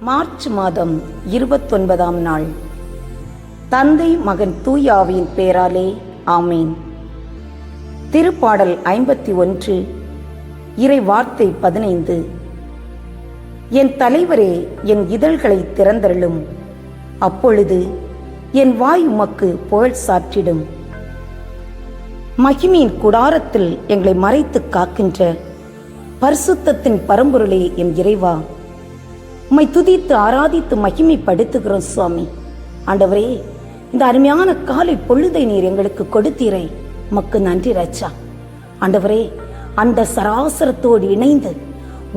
March மாதம் இருபத்தொன்பதாம் நாள். தந்தை மகன் தூயாவின் பேராலே ஆமீன். திருப்பாடல் ஐம்பத்தி ஒன்று இறை வார்த்தை பதினைந்து. என் தலைவரே என் இதழ்களை திறந்தருளும். அப்பொழுது என் வாய் உமக்கு புகழ் சாற்றிடும். மகிமியின் குடாரத்தில் எங்களை மறைத்து காக்கின்ற பரிசுத்தத்தின் பரம்பொருளே என் இறைவா. உம்மை துதித்து ஆராதித்து மகிமைப்படுத்துகிறோம் சுவாமி. ஆண்டவரே இந்த அருமையான காலை பொழுதை நீர் எங்களுக்கு கொடுத்தீரை. மக்கு நன்றி ரச்சா ஆண்டவரே அந்த சராசரத்தோடு இணைந்து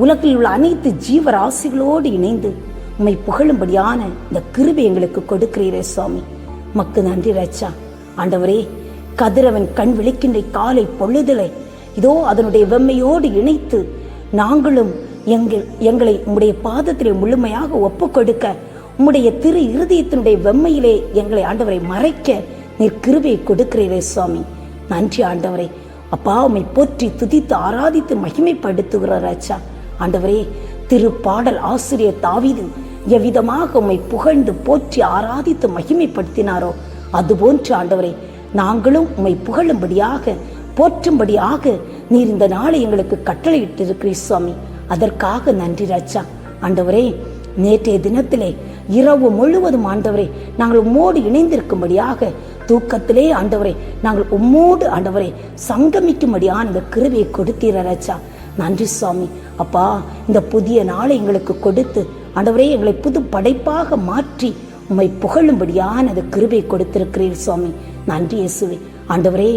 உலகில் உள்ள அனைத்து ஜீவராசிகளோடு இணைந்து உம்மை புகழும்படியான இந்த கிருபை எங்களுக்கு கொடுக்கிறீரே சுவாமி. மக்கு நன்றி ரச்சா ஆண்டவரே கதிரவன் கண் விழிக்கின்ற காலை பொழுதலை இதோ அதனுடைய வெம்மையோடு இணைத்து நாங்களும் எங்கள் எங்களை உம்முடைய பாதத்திலே முழுமையாக ஒப்பு கொடுக்க உம்முடைய திரு இருதயத்தினுடைய வெம்மையிலே எங்களை ஆண்டவரை மறைக்க நீர் கிருபை கொடுக்கிறீரே சுவாமி. நன்றி ஆண்டவரே. அப்பா உம்மை போற்றி துதித்து ஆராதித்து மகிமைப்படுத்துகிறார் ராஜா. ஆண்டவரே திரு பாடல் ஆசிரியர் தாவீது எவ்விதமாக உம்மை புகழ்ந்து போற்றி ஆராதித்து மகிமைப்படுத்தினாரோ அதுபோன்று ஆண்டவரே நாங்களும் உம்மை புகழும்படியாக போற்றும்படியாக நீர் இந்த நாளை எங்களுக்கு கட்டளையிட்டிருக்கிறீர் சுவாமி. அதற்காக நன்றி ராஜா. ஆண்டவரே நேற்றைய தினத்திலே இரவு முழுவதும் ஆண்டவரே நாங்கள் உம்மோடு இணைந்திருக்கும்படியாக தூக்கத்திலே ஆண்டவரே நாங்கள் உம்மோடு ஆண்டவரே சங்கமிக்கும்படியான இந்த கிருவியை கொடுத்தீர ராஜா. நன்றி சுவாமி. அப்பா இந்த புதிய நாளை எங்களுக்கு கொடுத்து ஆண்டவரே எங்களை புது படைப்பாக மாற்றி உம்மை புகழும்படியான அந்த கிருபை கொடுத்திருக்கிறீர் சுவாமி. நன்றி இயேசுவே. ஆண்டவரே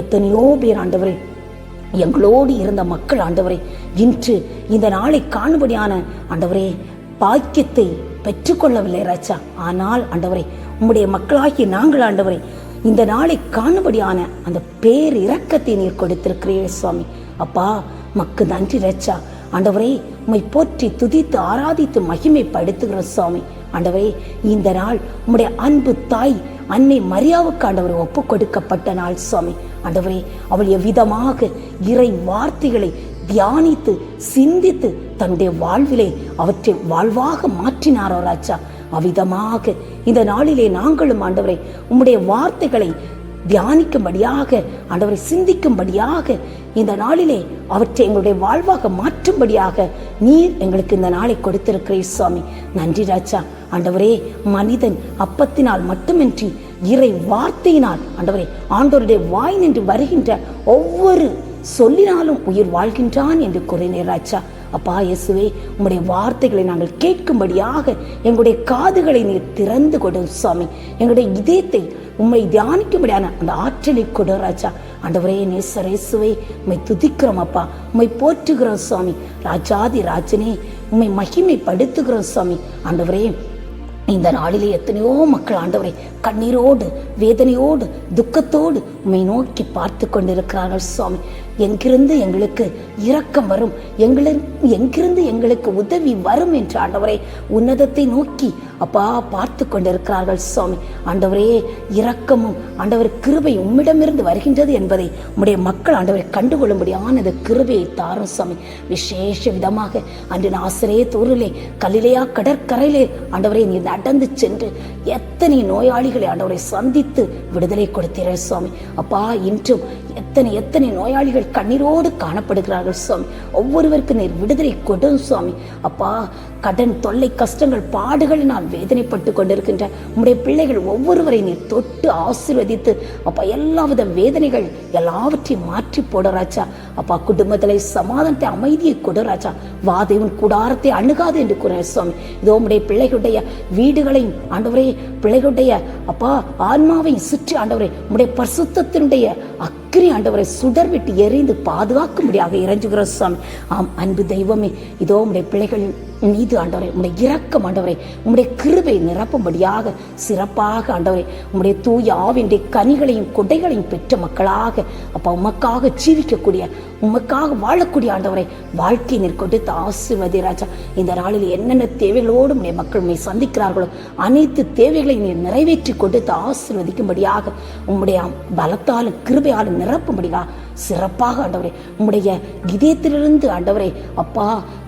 எத்தனையோ பேர் ஆண்டவரே எங்களோடு இருந்த மக்கள் ஆண்டவரே இன்று இந்த நாளை காணும்படியான ஆண்டவரே பாக்கியத்தை பெற்றுக்கொள்ளவில்லை ராஜா. ஆனால் ஆண்டவரே உம்முடைய மக்களாகிய நாங்கள் ஆண்டவரே இந்த நாளை காணும்படியான அந்த பேர் இரக்கத்தை நீர் கொடுத்திருக்கிறீர்கள் சுவாமி. அப்பா மக்கு நன்றி ரச்சா ஆண்டவரே உம்மை போற்றி துதித்து ஆராதித்து மகிமைப்படுத்துகிற சுவாமி. ஆண்டவரே இந்த நாள் உம்முடைய அன்பு தாய் அன்னை மரியாவுக்கு ஆண்டவர் ஒப்பு கொடுக்கப்பட்ட நாள் சுவாமி. ஆண்டவரே அவள் எவ்விதமாக இறை வார்த்தைகளை தியானித்து சிந்தித்து தன்னுடைய வாழ்விலே அவற்றை வாழ்வாக மாற்றினாரோ ராஜா. அவ்விதமாக இந்த நாளிலே நாங்களும் ஆண்டவரை உம்முடைய வார்த்தைகளை தியானிக்கும்படியாக ஆண்டவரை சிந்திக்கும்படியாக இந்த நாளிலே அவற்றை எங்களுடைய வாழ்வாக மாற்றும்படியாக நீர் எங்களுக்கு இந்த நாளை கொடுத்திருக்கிறீர் சுவாமி. நன்றி ராஜா. ஆண்டவரே மனிதன் அப்பத்தினால் மட்டுமின்றி இறை வார்த்தையினால் ஆண்டவரே ஆண்டவருடைய வாய் நின்று வருகின்ற ஒவ்வொரு சொல்லினாலும் உயிர் வாழ்கின்றான் என்று கூறினேன் ராஜா. அப்பா இயேசுவே உங்களுடைய வார்த்தைகளை நாங்கள் கேட்கும்படியாக எங்களுடைய காதுகளை நீர் திறந்து கொடு சுவாமி. எங்களுடைய இதயத்தை உண்மை தியானிக்கும்படியான அந்த ஆற்றலை கொடு ராஜா. ஆண்டவரே இயேசுவை உண்மை துதிக்கிறோம் அப்பா. உம்மை போற்றுகிறோம் சுவாமி. ராஜாதி ராஜனே உம்மை மகிமைப்படுத்துகிறோம் சுவாமி. ஆண்டவரே இந்த நாளிலே எத்தனையோ மக்கள் ஆண்டவரை கண்ணீரோடு வேதனையோடு துக்கத்தோடு உம்மை நோக்கி பார்த்து கொண்டிருக்கிறார்கள் சுவாமி. எங்கிருந்து எங்களுக்கு இரக்கம் வரும்? எங்களின் எங்கிருந்து எங்களுக்கு உதவி வரும் என்று ஆண்டவரே உன்னதத்தை நோக்கி அப்பா பார்த்து கொண்டிருக்கிறார்கள் சுவாமி. ஆண்டவரே இரக்கமும் ஆண்டவர் கிருபை உம்மிடமிருந்து வருகின்றது என்பதை உம்முடைய மக்கள் ஆண்டவரை கண்டுகொள்ளும்படியானது கிருபையை தாரும் சுவாமி. விசேஷ விதமாக அன்று நாசரே தூரிலே கலிலேயா கடற்கரையிலே ஆண்டவரை நீ நடந்து சென்று எத்தனை நோயாளிகளை ஆண்டவரை சந்தித்து விடுதலை கொடுத்தீர்கள் சுவாமி. அப்பா இன்றும் எத்தனை எத்தனை நோயாளிகள் கண்ணீரோடு காணப்படுகிறார்கள் சுவாமி. ஒவ்வொருவருக்கு நீர் விடுதலை கொடும் சுவாமி. அப்பா கடன் தொல்லை கஷ்டங்கள் பாடுகள் நான் வேதனைப்பட்டு கொண்டிருக்கின்ற உம்முடைய பிள்ளைகள் ஒவ்வொருவரை நீர் தொட்டு ஆசீர்வதித்து அப்பா எல்லாவித வேதனைகள் எல்லாவற்றையும் மாற்றி போடுறாச்சா அப்பா குடும்பத்தில் சமாதானத்தை அமைதியை கொடுராச்சா வாதேவன் குடாரத்தை அணுகாது என்று கூற சுவாமி. இதோ உம்முடைய பிள்ளைகளுடைய வீடுகளையும் ஆண்டவரே பிள்ளைகளுடைய அப்பா ஆன்மாவையும் சுற்றி ஆண்டவரே உம்முடைய பரிசுத்தத்தினுடைய அக்கிரி ஆண்டவரை சுடர் விட்டு எரிந்து பாதுகாக்கும்படியாக இறைஞ்சுகிறோம் சுவாமி. ஆம் அன்பு தெய்வமே இதோ உடைய பிள்ளைகள் மீது ஆண்டவரை உம்முடைய இரக்கம் ஆண்டவரை உம்முடைய கிருபை நிரப்பும்படியாக சிறப்பாக ஆண்டவரை உம்முடைய தூய ஆவினுடைய கனிகளையும் கொடைகளையும் பெற்ற மக்களாக அப்பா உமக்காக ஜீவிக்கக்கூடிய உமக்காக வாழக்கூடிய ஆண்டவரை வாழ்க்கையை நீர் கொடுத்து ஆசிர்வதி ராஜா. இந்த நாளில் என்னென்ன தேவைகளோடு உடைய மக்கள் உண்மை சந்திக்கிறார்களோ அனைத்து தேவைகளையும் நீர் நிறைவேற்றி கொடுத்து ஆசிர்வதிக்கும்படியாக உம்முடைய பலத்தாலும் கிருபையாலும் நிரப்பும்படியாக சிறப்பாக ஆண்டவரே உம்முடைய இதயத்திலிருந்து ஆண்டவரே அப்பா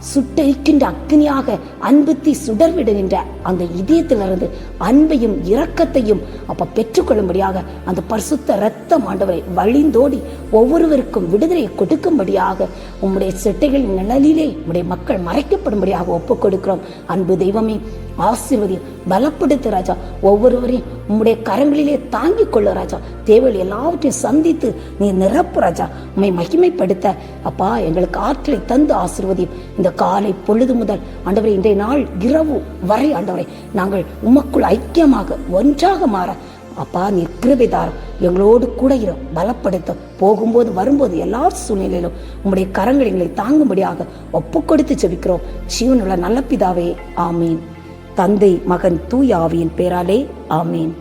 சுட்டரிக்கின்ற அக்னியாக அன்புத்தி சுடர்விடுகின்ற அந்த இதயத்திலிருந்து அன்பையும் இரக்கத்தையும் அப்ப பெற்றுக்கொள்ளும்படியாக அந்த பரிசுத்த ரத்தம் ஆண்டவரை வழிந்தோடி ஒவ்வொருவருக்கும் விடுதலை கொடுக்கும்படியாக உம்முடைய செட்டைகளின் நிழலிலே உம்முடைய மக்கள் மறைக்கப்படும்படியாக ஒப்புக் கொடுக்கிறோம் அன்பு தெய்வமே ஆசீர்வதி பலப்படுத்து ராஜா ஒவ்வொருவரையும் உம்முடைய கரங்களிலே தாங்கிக் கொள்ள ராஜா. தேவைகள் எல்லாவற்றையும் சந்தித்து நீ நிரப்பு ராஜா. உண்மை மகிமைப்படுத்த. அப்பா எங்களுக்கு ஆற்றலை தந்து ஆசீர்வதியும். இந்த காலை பொழுது முதல் ஆண்டவரை இன்றைய நாள் இரவு வரை ஆண்டவரை நாங்கள் உமக்குள் ஐக்கியமாக ஒன்றாக மாற. அப்பா நீ கிருபைதாரம். எங்களோடு கூட இரு பலப்படுத்த. போகும்போது வரும்போது எல்லா சூழ்நிலையிலும் உங்களுடைய கரங்கள் எங்களை தாங்கும்படியாக ஒப்பு கொடுத்து செபிக்கிறோம் ஜீவனுள்ள நல்ல பிதாவே ஆமீன். தந்தை மகன் தூயாவியின் பேராலே ஆமீன்.